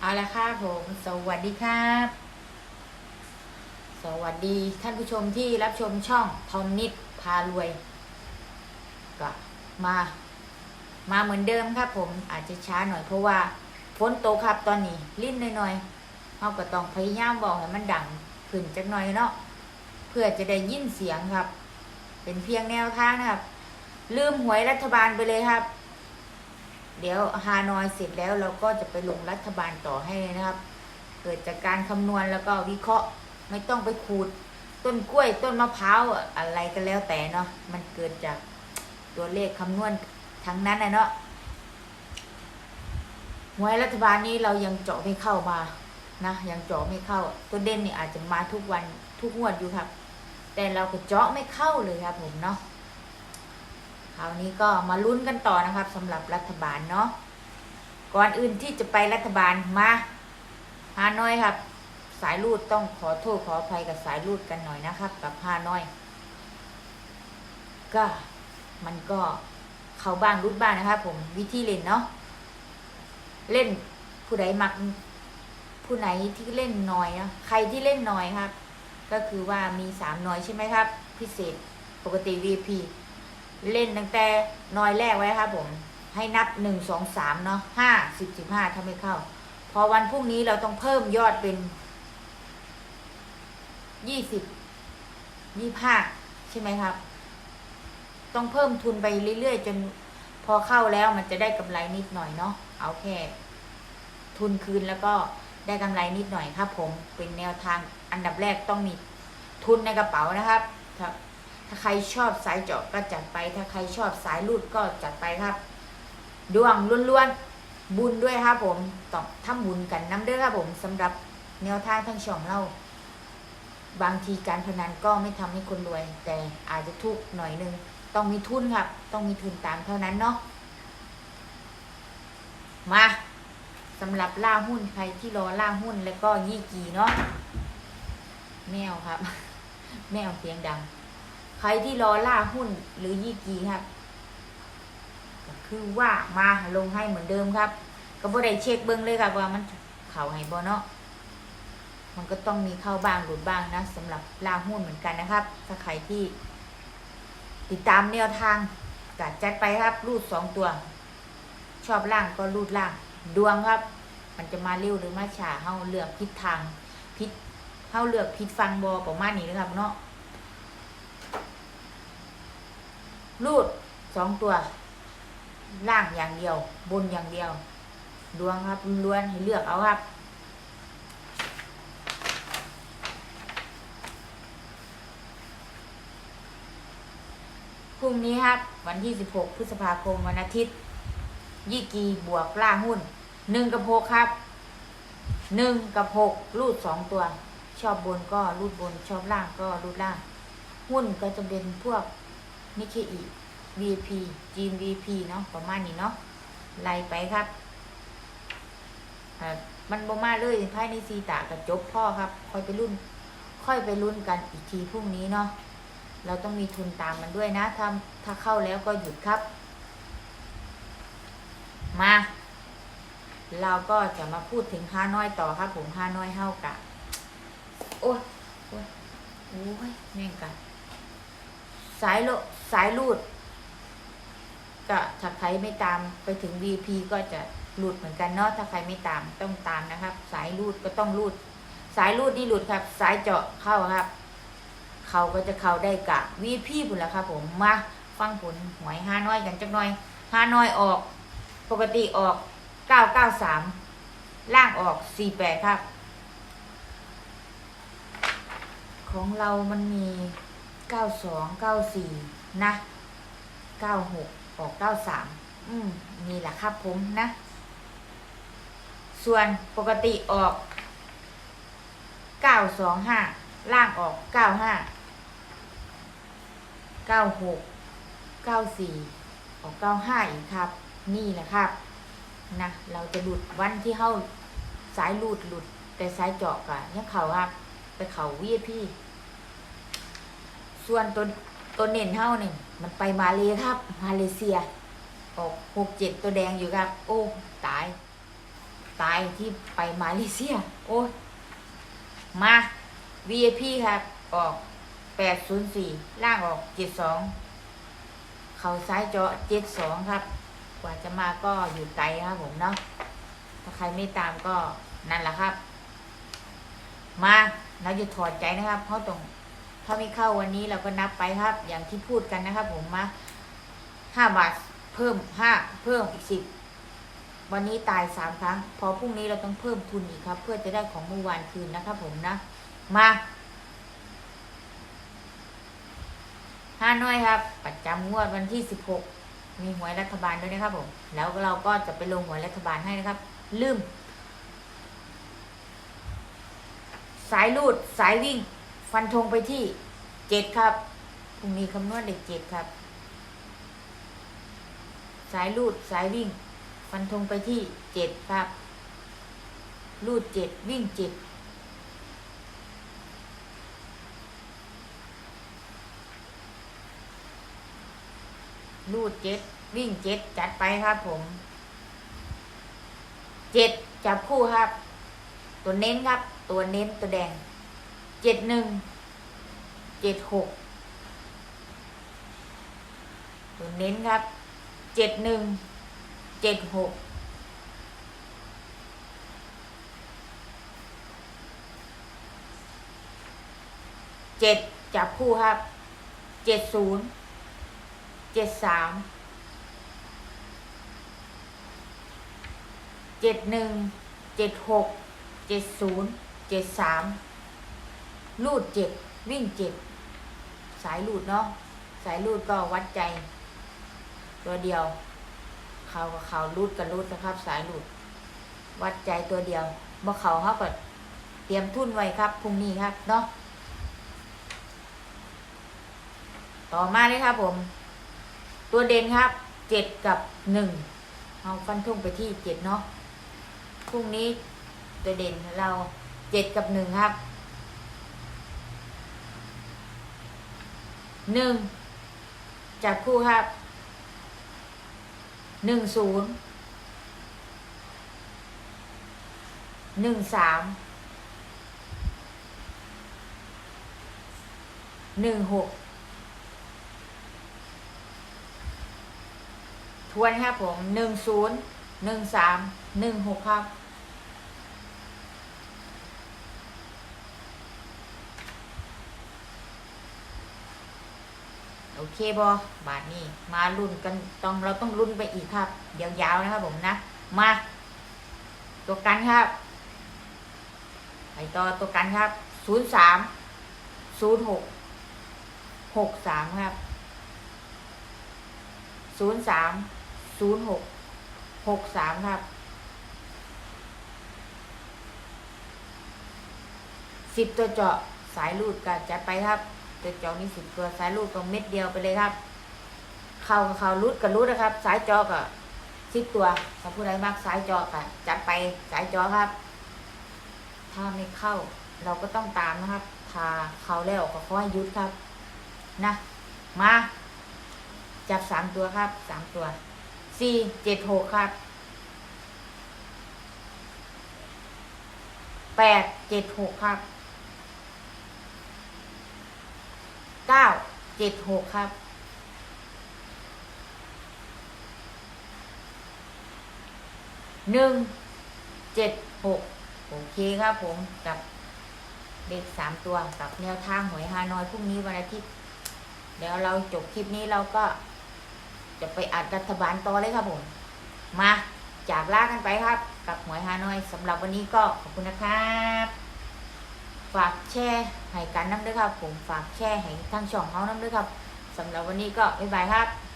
เอาละครับผมสวัสดีครับ สวัสดีท่านผู้ชมที่รับชมช่องทอมนิดพารวย ก็มา มาเหมือนเดิมครับผมอาจจะช้าหน่อยเพราะว่าฝนตกครับตอนนี้ลิ้นหน่อยๆเราก็ต้องพยายามบอกให้มันดังขึ้นจักหน่อยเนาะเพื่อจะได้ยินเสียงครับ เป็นเพียงแนวทางนะครับ ลืมหวยรัฐบาลไปเลยครับ เดี๋ยวฮานอยเสร็จแล้วเราก็จะไปลงรัฐบาลต่อให้นะครับ เกิดจากการคำนวณแล้วก็วิเคราะห์ไม่ต้องไปขูด ต้นกล้วยต้นมะพร้าวอะไรก็แล้วแต่เนาะมันเกิดจากตัวเลขคำนวณทั้งนั้นนะเนาะหวยรัฐบาลนี้เรายังเจาะไม่เข้ามานะยังเจาะไม่เข้า ตัวเด่นนี่อาจจะมาทุกวันทุกงวดอยู่ครับ แต่เราก็เจาะไม่เข้าเลยครับผมเนาะ คราวนี้ก็มาลุ้นกันต่อนะครับสำหรับรัฐบาลเนาะก่อนอื่นที่จะไปรัฐบาลมาฮานอยครับ สายรูดต้องขอโทษขออภัยกับสายรูดกันหน่อยนะครับ กับฮานอย ก็มันก็เข้าบ้างรุดบ้างนะครับผมวิธีเล่นเนาะเล่นผู้ใดมักผู้ไหนที่เล่นน้อยนะใครที่เล่นน้อยครับ ก็คือว่ามีสามน้อยใช่ไหมครับ พิเศษปกติ VP เล่นตั้งแต่น้อยแรกไว้ครับผม ให้นับหนึ่งสองสามเนาะห้าสิบสิบห้าถ้าไม่เข้า พอวันพรุ่งนี้เราต้องเพิ่มยอดเป็นยี่สิบยี่ห้าใช่ไหมครับ ต้องเพิ่มทุนไปเรื่อยๆ จนพอเข้าแล้วมันจะได้กำไรนิดหน่อยเนาะเอาแค่ทุนคืนแล้วก็ได้กำไรนิดหน่อยครับ ผมเป็นแนวทางอันดับแรกต้องมีทุนในกระเป๋านะครับครับ ถ้าใครชอบสายเจาะก็จัดไป ถ้าใครชอบสายรูดก็จัดไปครับ ดวงล้วนๆบุญด้วยครับผมต้องทำบุญกันน้ำเด้อครับผมสำหรับแนวทางทั้งช่องเราบางทีการพนันก็ไม่ทำให้คนรวย แต่อาจจะทุกข์หน่อยนึง ต้องมีทุนครับ ต้องมีทุนตามเท่านั้นเนาะมาสำหรับล่าหุ้นใครที่รอล่าหุ้นแล้วก็ยี่กีเนาะแมวครับ แมวเสียงดัง ใครที่รอล่าหุ้นหรือยี่กีครับก็คือว่ามาลงให้เหมือนเดิมครับ ก็บ่ได้เช็คเบิ้งเลยครับว่ามันเข่าให้บ่เนาะมันก็ต้องมีเข้าบ้างหลุดบ้างนะสำหรับล่าหุ้นเหมือนกันนะครับ ถ้าใครที่ ติดตามแนวทางก็จัดไปครับ รูดสองตัว ชอบล่างก็รูดล่าง ดวงครับ มันจะมาเร็วหรือมาช้าเฮาเลือกผิดทางผิดเฮาเลือกผิดฟังบอประมาณนี้นะครับเนาะ รูดสองตัว ล่างอย่างเดียว บนอย่างเดียว ดวงครับล้วนให้เลือกเอาครับ พรุ่งนี้ครับ วันที่ 16 พฤษภาคมวันอาทิตย์ ยี่กีบวกล่าหุ้นหนึ่งกับหกครับหนึ่งกับหกรูดสองตัว ชอบบนก็รูดบน ชอบล่างก็รูดล่าง หุ้นก็จะเป็นพวก นิเคอี VP จีน VP เนาะประมาณนี้เนาะไล่ไปครับมันบ่มาเลยภายในซีตากับจบพ่อครับค่อยไปรุ่น ค่อยไปรุ่นกันอีกทีพรุ่งนี้เนาะเราต้องมีทุนตามมันด้วยนะถ้าถ้าเข้าแล้วก็หยุดครับ มา เราก็จะมาพูดถึงฮานอยต่อครับผมฮานอยเฮากะ โอ้ยโอ้ยโอ้ยแม่งกันสายโล สายรูด ก็ถ้าใครไม่ตามไปถึง VP ก็จะหลุดเหมือนกันเนาะถ้าใครไม่ตามต้องตามนะครับ สายรูดก็ต้องรูด สายรูดนี่หลุดครับ สายเจาะเข้าครับ เขาก็จะเข้าได้กะ VP ผุนละครับ ผมมาฟังผลหวยฮาน้อยกันจักหน่อยฮาน้อยออก ปกติออก993ล่างออก48ครับ ของเรามันมี92 94 นะ96ออก93อืมนี่แหละครับผมนะ ส่วนปกติออก925ล่างออก95 96 94ออก95อีกครับ นี่แหละครับนะเราจะหลุดวันที่เข้าสายหลุดหลุด แต่สายเจาะกะเนี่ยเขาครับไปเขาวีพี่ ส่วนตัว ตัวเน่นเท่านี่มันไปมาเลยครับ มาเลเซียออกหกเจ็ดตัวแดงอยู่ครับ โอ้ ตาย ตายที่ไปมาเลเซีย โอ้มา VIP ครับ ออก804ล่างออก72เขาซ้ายเจาะ72ครับ กว่าจะมาก็อยู่ไกลครับผมเนาะถ้าใครไม่ตามก็นั่นแหละครับ มาเราจะถอดใจนะครับเพราะตรง ถ้าไม่เข้าวันนี้เราก็นับไปครับ อย่างที่พูดกันนะครับ ผมมาห้าบาทเพิ่มห้าเพิ่มอีกสิบวันนี้ตายสามครั้ง พอพรุ่งนี้เราต้องเพิ่มทุนอีกครับ เพื่อจะได้ของเมื่อวานคืนนะครับ ผมนะ มาห้าน้อยครับ ประจำงวดวันที่สิบหกมีหวยรัฐบาลด้วยนะครับผม แล้วเราก็จะไปลงหวยรัฐบาลให้นะครับ ลืม สายลูด สายวิ่ง ฟันธงไปที่เจ็ดครับพรุ่งนี้คำนวณเด็กเจ็ดครับ สายลูดสายวิ่ง ฟันธงไปที่เจ็ดครับ ลูดเจ็ดวิ่งเจ็ดลูดเจ็ดวิ่งเจ็ดจัดไปครับผมเจ็ดจับคู่ครับ ตัวเน้นครับ ตัวเน้นตัวแดง เจ็ดหนึ่ง เจ็ดหกตัวเน้นครับ เจ็ดหนึ่ง เจ็ดหก เจ็ดจับคู่ครับ เจ็ดศูนย์ เจ็ดสาม เจ็ดหนึ่ง เจ็ดหก เจ็ดศูนย์ เจ็ดสาม ลูดเจ็ดวิ่งเจ็ดสายลูดเนาะสายลูดก็วัดใจ ตัวเดียว เขากับเขาลูดกับลูดนะครับ สายลูด วัดใจตัวเดียวเมื่อเขาเขาก็เตรียมทุนไว้ครับพรุ่งนี้ครับเนาะต่อมาเลยครับผม ตัวเด่นครับเจ็ดกับหนึ่งเอาฟันทุ่งไปที่เจ็ดเนาะพรุ่งนี้ตัวเด่นเราเจ็ดกับหนึ่งครับ หนึ่งจับคู่ครับหนึ่งศูนย์หนึ่งสามหนึ่งหกทวนครับผมหนึ่งศูนย์หนึ่งสามหนึ่งหกครับ โอเคบอบาทนี้มาลุ้นกันต้องเราต้องลุ้นไปอีกครับยาวๆนะครับผมนะ มาตัวกันครับไปต่อตัวกันครับศูนย์สามศูนย์หกหกสามครับศูนย์สามศูนย์หกหกสามครับสิบตัวเจาะสายรูดก็จัดไปครับ ตัวเจาะนี่สิบตัวสายรูดก็เม็ดเดียวไปเลยครับ เข่ากับเข่ารูดกับรูดนะครับ สายจอก็สิบตัวถ้าผู้ใดมากสายจอก็จัดไปสายจอครับ ถ้าไม่เข้า เราก็ต้องตามนะครับ ถ้าเข้าแล้วก็ขอให้ยุดครับนะมาจับสามตัวครับสามตัวสี่เจ็ดหกครับแปดเจ็ดหกครับ เก้าเจ็ดหกครับ หนึ่งเจ็ดหกโอเคครับผมกับเด็กสามตัวกับแนวทางหวยฮานอยพรุ่งนี้วันอาทิตย์เดี๋ยวเราจบคลิปนี้เราก็ จะไปอัดรัฐบาลต่อเลยครับผม มาจากลากันไปครับ กับหวยฮานอยสำหรับวันนี้ก็ขอบคุณนะครับ ฝากแชร์ให้กันน้ำด้วยครับผมฝากแชร์ให้ทั้งช่องเขาน้ำด้วยครับสำหรับวันนี้ก็บ๊ายบายครับ